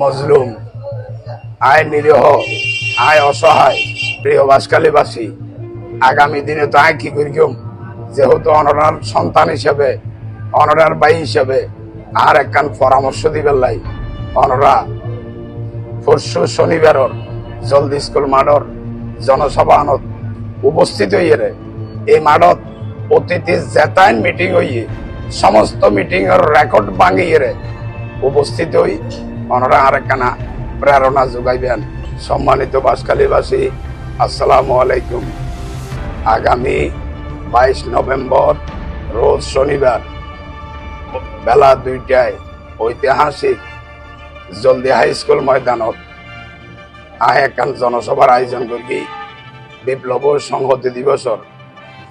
মজলুম আয় নিরীহ আয় অসহায় প্রিয় বাসকালীবাসী আগামী দিনে তো আয় কি করিম? যেহেতু অনরার সন্তান হিসেবে, অনরার বাই হিসেবে আর একখান পরামর্শ দিবেন লাই। অনরা, পরশু শনিবারর জলদি স্কুল মাঠর জনসভা আনত উপস্থিত হইয়ে এই মাঠত অতিথি জেতাইন মিটিং হইয়ে, সমস্ত মিটিং এর রেকর্ড ভাঙিয়ে উপস্থিত হই ওনারা আরেকখানা প্রেরণা যোগাইবেন। সম্মানিত বাসকালীবাসী, আসসালামু আলাইকুম। আগামী বাইশ নভেম্বর, রোজ শনিবার, বেলা দুইটায় ঐতিহাসিক জলদি হাই স্কুল ময়দানত আহে একখান জনসভার আয়োজন করি। বিপ্লব সংহতি দিবসর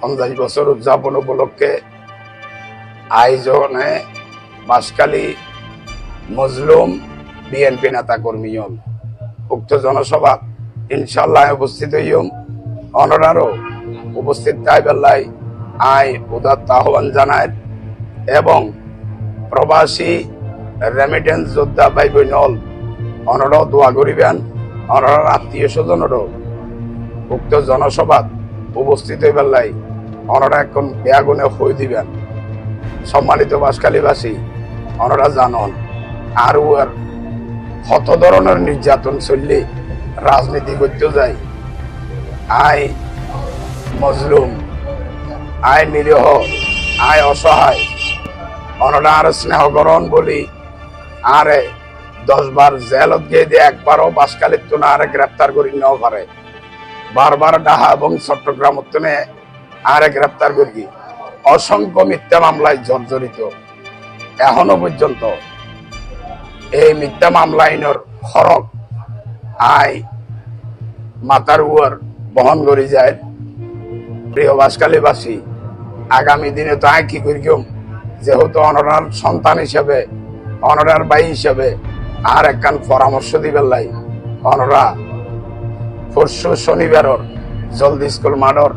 পঞ্চাশ বছর উদযাপন উপলক্ষে আয়োজনে বাসকালী, মজলুম বিএনপি নেতা কর্মীয়ম উক্ত জনসভা ইনশাল্লাহ উপস্থিত হইম অনরারও উপস্থিত তাই বেলায় আই উদাত্ত আহ্বান জানায় এবং প্রবাসী রেমিটেন্স যোদ্ধা ভাই বোনল অনরাও দোয়া করিবেন, অনরার আত্মীয় স্বজনেরও উক্ত জনসভাত উপস্থিত লাই অনরা এখন বেয়াগুনে হই দিবেন। সম্মানিত বাসকালীবাসী, অনরা জানন আর কত ধরনের নির্যাতন চললে রাজনীতি করতে যায়? আয় মজলুম, আয় নিরীহ, আয় অসহায়। স্নেহ করণ বলি আরে দশ বার জেলত গিয়ে দিয়ে একবারও বাসকালিত তো না আরে গ্রেপ্তার করি নেওয়া পারে বারবার ডাহা এবং চট্টগ্রাম উত্তনে আরে গ্রেপ্তার করি। অসংখ্য মিথ্যা মামলায় জর্জরিত। এখনও পর্যন্ত এই মিথ্যা মামলা আইনের হরক আই মাতার উয়ার বহন করে যায়। প্রিয় বাসকালীবাসী আগামী দিনে তো আয় কি করিম যেহেতু অনরার সন্তান হিসেবে অনরার ভাই হিসেবে আর একখান পরামর্শ দিবেন লাই অনরা পরশু শনিবারর জলদি স্কুল মাঠর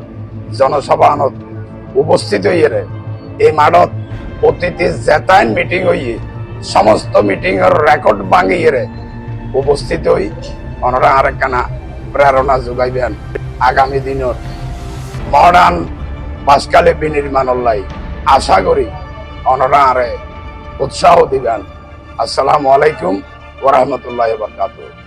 জনসভা আনত উপস্থিত হইয়ে রে এই মাঠত অতিথি জেতাইন মিটিং হইয়ে সমস্ত মিটিং এর রেকর্ড ভাঙিয়ে উপস্থিত হই। ওনারা আরেকখানা প্রেরণা যোগাইবেন আগামী দিনের মডার্ন বাসকালে বিনির্মাণল্লাই আশা করি ওনারা আরে উৎসাহ দিবেন। আসসালামু আলাইকুম ওরহমতুল্লাহ বরকাতুহ।